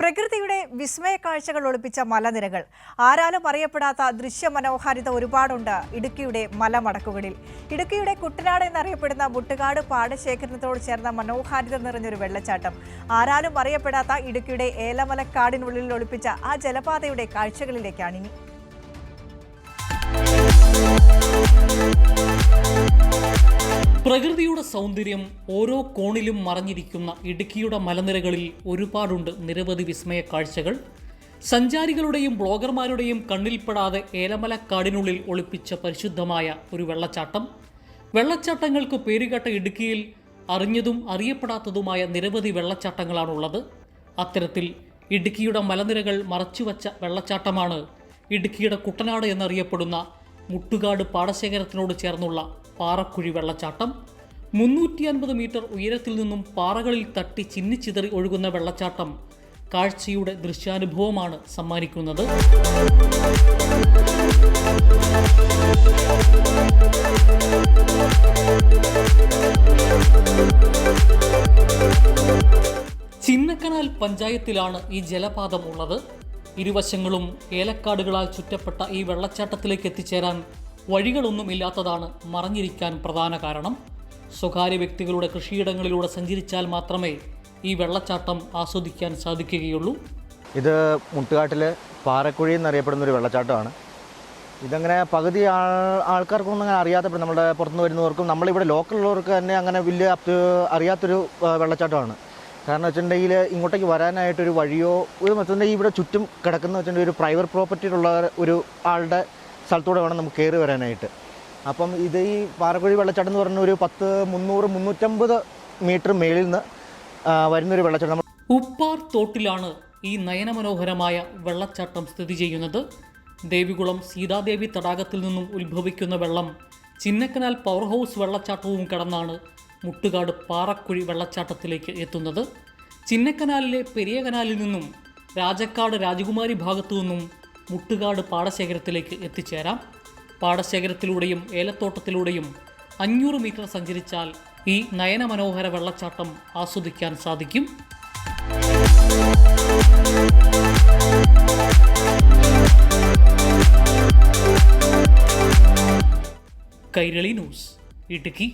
പ്രകൃതിയുടെ വിസ്മയ കാഴ്ചകൾ ഒളിപ്പിച്ച മലനിരകൾ. ആരാലും അറിയപ്പെടാത്ത ദൃശ്യമനോഹാരിത ഒരുപാടുണ്ട് ഇടുക്കിയുടെ മലമടക്കുകളിൽ. ഇടുക്കിയുടെ കുട്ടനാട് എന്നറിയപ്പെടുന്ന മുട്ടുകാട് പാടശേഖരണത്തോട് ചേർന്ന മനോഹാരിത നിറഞ്ഞൊരു വെള്ളച്ചാട്ടം. ആരാലും അറിയപ്പെടാത്ത ഇടുക്കിയുടെ ഏലമലക്കാടിനുള്ളിൽ ഒളിപ്പിച്ച ആ ജലപാതയുടെ കാഴ്ചകളിലേക്കാണിനി പ്രകൃതിയുടെ സൗന്ദര്യം ഓരോ കോണിലും മറഞ്ഞിരിക്കുന്ന ഇടുക്കിയുടെ മലനിരകളിൽ ഒരുപാടുണ്ട് നിരവധി വിസ്മയ കാഴ്ചകൾ. സഞ്ചാരികളുടെയും ബ്ലോഗർമാരുടെയും കണ്ണിൽപ്പെടാതെ ഏലമലക്കാടിനുള്ളിൽ ഒളിപ്പിച്ച പരിശുദ്ധമായ ഒരു വെള്ളച്ചാട്ടം. വെള്ളച്ചാട്ടങ്ങൾക്ക് പേരുകേട്ട ഇടുക്കിയിൽ അറിഞ്ഞതും അറിയപ്പെടാത്തതുമായ നിരവധി വെള്ളച്ചാട്ടങ്ങളാണുള്ളത്. അത്തരത്തിൽ ഇടുക്കിയുടെ മലനിരകൾ മറച്ചുവച്ച വെള്ളച്ചാട്ടമാണ് ഇടുക്കിയുടെ കുട്ടനാട് എന്നറിയപ്പെടുന്ന മുട്ടുകാട് പാടശേഖരത്തിനോട് ചേർന്നുള്ള പാറക്കുഴി വെള്ളച്ചാട്ടം മുന്നൂറ്റി അൻപത് മീറ്റർ ഉയരത്തിൽ നിന്നും പാറകളിൽ തട്ടി ചിന്നിച്ചിതറി ഒഴുകുന്ന വെള്ളച്ചാട്ടം കാഴ്ചയുടെ ദൃശ്യാനുഭവമാണ് സമ്മാനിക്കുന്നത്. ചിന്നക്കനാൽ പഞ്ചായത്തിലാണ് ഈ ജലപാതം ഉള്ളത്. ഇരുവശങ്ങളും ഏലക്കാടുകളാൽ ചുറ്റപ്പെട്ട ഈ വെള്ളച്ചാട്ടത്തിലേക്ക് എത്തിച്ചേരാൻ വഴികളൊന്നും ഇല്ലാത്തതാണ് മറഞ്ഞിരിക്കാൻ പ്രധാന കാരണം. സ്വകാര്യ വ്യക്തികളുടെ കൃഷിയിടങ്ങളിലൂടെ സഞ്ചരിച്ചാൽ മാത്രമേ ഈ വെള്ളച്ചാട്ടം ആസ്വദിക്കാൻ സാധിക്കുകയുള്ളൂ. ഇത് മുട്ടുകാട്ടിലെ പാറക്കുഴി എന്നറിയപ്പെടുന്ന ഒരു വെള്ളച്ചാട്ടമാണ്. ഇതങ്ങനെ പകുതി ആൾ ആൾക്കാർക്കൊന്നും അങ്ങനെ അറിയാത്തപ്പോൾ നമ്മുടെ പുറത്തുനിന്ന് വരുന്നവർക്കും നമ്മളിവിടെ ലോക്കലുള്ളവർക്ക് തന്നെ അങ്ങനെ വലിയ അറിയാത്തൊരു വെള്ളച്ചാട്ടമാണ്. കാരണം വെച്ചിട്ടുണ്ടെങ്കിൽ ഇങ്ങോട്ടേക്ക് വരാനായിട്ടൊരു വഴിയോ ഒരു വെച്ചിട്ടുണ്ടെങ്കിൽ ഇവിടെ ചുറ്റും കിടക്കുന്ന വെച്ചിട്ടുണ്ടെങ്കിൽ ഒരു പ്രൈവറ്റ് പ്രോപ്പർട്ടിയിലുള്ള ഒരു ആളുടെ സ്ഥലത്തൂടെ വേണം നമുക്ക് കയറി വരാനായിട്ട്. അപ്പം ഇത് ഈ പാറക്കുഴി വെള്ളച്ചാട്ടം എന്ന് പറഞ്ഞ ഒരു പത്ത് മുന്നൂറ് മുന്നൂറ്റമ്പത് മീറ്റർ മേളിൽ നിന്ന് വരുന്നൊരു വെള്ളച്ചാട്ടം. ഉപ്പാർ തോട്ടിലാണ് ഈ നയനമനോഹരമായ വെള്ളച്ചാട്ടം സ്ഥിതി ചെയ്യുന്നത്. ദേവികുളം സീതാദേവി തടാകത്തിൽ നിന്നും ഉത്ഭവിക്കുന്ന വെള്ളം ചിന്നക്കനാൽ പവർ ഹൗസ് വെള്ളച്ചാട്ടവും കടന്നാണ് മുട്ടുകാട് പാറക്കുഴി വെള്ളച്ചാട്ടത്തിലേക്ക് എത്തുന്നത്. ചിന്നക്കനാലിലെ പെരിയ കനാലിൽ നിന്നും രാജക്കാട് രാജകുമാരി ഭാഗത്തു നിന്നും മുട്ടുകാട് പാടശേഖരത്തിലേക്ക് എത്തിച്ചേരാം. പാടശേഖരത്തിലൂടെയും ഏലത്തോട്ടത്തിലൂടെയും അഞ്ഞൂറ് മീറ്റർ സഞ്ചരിച്ചാൽ ഈ നയനമനോഹര വെള്ളച്ചാട്ടം ആസ്വദിക്കാൻ സാധിക്കും. കൈരളി ന്യൂസ് ഇടുക്കി.